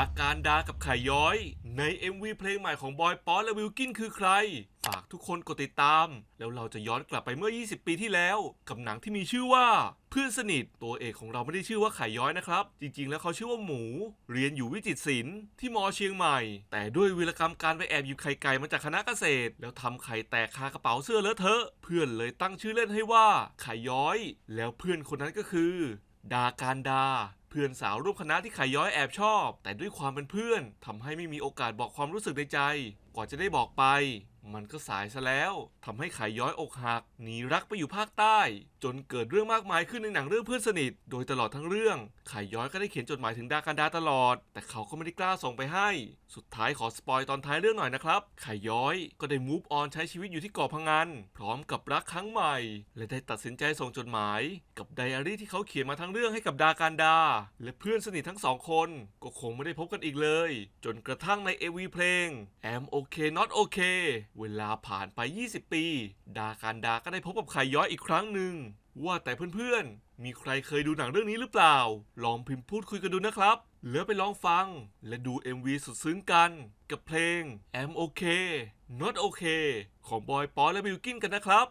าการดากับไข่ย้อย ใน MV เพลงใหม่ของบอยป๊อตและวิลกินคือใคร ฝากทุกคนกดติดตาม แล้วเราจะย้อนกลับไปเมื่อ 20 ปีที่แล้ว กับหนังที่มีชื่อว่า เพื่อนสนิทตัวเอกของเราไม่ได้ชื่อว่าไข่ย้อยนะครับ จริงๆ แล้วเขาชื่อว่าหมู เรียนอยู่วิจิตรศิลป์ที่มอเชียงใหม่ แต่ด้วยวีรกรรมการไปแอบหยิบไข่ไก่มาจากคณะเกษตร แล้วทำไข่แตกคากระเป๋าเสื้อเลอะเทอะ เพื่อนเลยตั้งชื่อเล่นให้ว่าไข่ย้อย แล้วเพื่อนคนนั้นก็คือ ดาการดา เพื่อนสาวร่วมคณะที่ไข่ย้อยแอบชอบ แต่ด้วยความเป็นเพื่อนทำให้ไม่มีโอกาสบอกความรู้สึกในใจกว่าจะได้บอกไป มันก็สายซะแล้วทำให้ไข่ย้อยอกหักหนีรักไปอยู่ภาคใต้ จนเกิดเรื่องมากมายขึ้นในหนังเรื่องเพื่อนสนิท โดยตลอดทั้งเรื่องไข่ย้อยก็ได้เขียนจดหมายถึงดากันดาตลอด แต่เขาก็ไม่ได้กล้าส่งไปให้ สุดท้ายขอสปอยตอนท้ายเรื่องหน่อยนะครับไข่ย้อยก็ได้มูฟออนใช้ชีวิตอยู่ที่เกาะพังงานพร้อมกับรักครั้งใหม่ และได้ตัดสินใจส่งจดหมาย กับไดอารี่ที่เขาเขียนมาทั้งเรื่องให้กับดาการดา และเพื่อนสนิททั้งสองคนก็คงไม่ได้พบกันอีกเลย จนกระทั่งในเอวีเพลง Am Okay Not Okay เวลาผ่านไป 20 ปี ดาการดาก็ได้พบกับไข่ย้อยอีกครั้งหนึ่ง ว่าแต่เพื่อนๆ มีใครเคยดูหนังเรื่องนี้หรือเปล่า ลองพิมพ์พูดคุยกันดูนะครับ แล้วไปลองฟัง และดู MV สุดซึ้งกัน กับเพลง I'm OK Not OK ของบอยปอและบิวกินกันนะครับ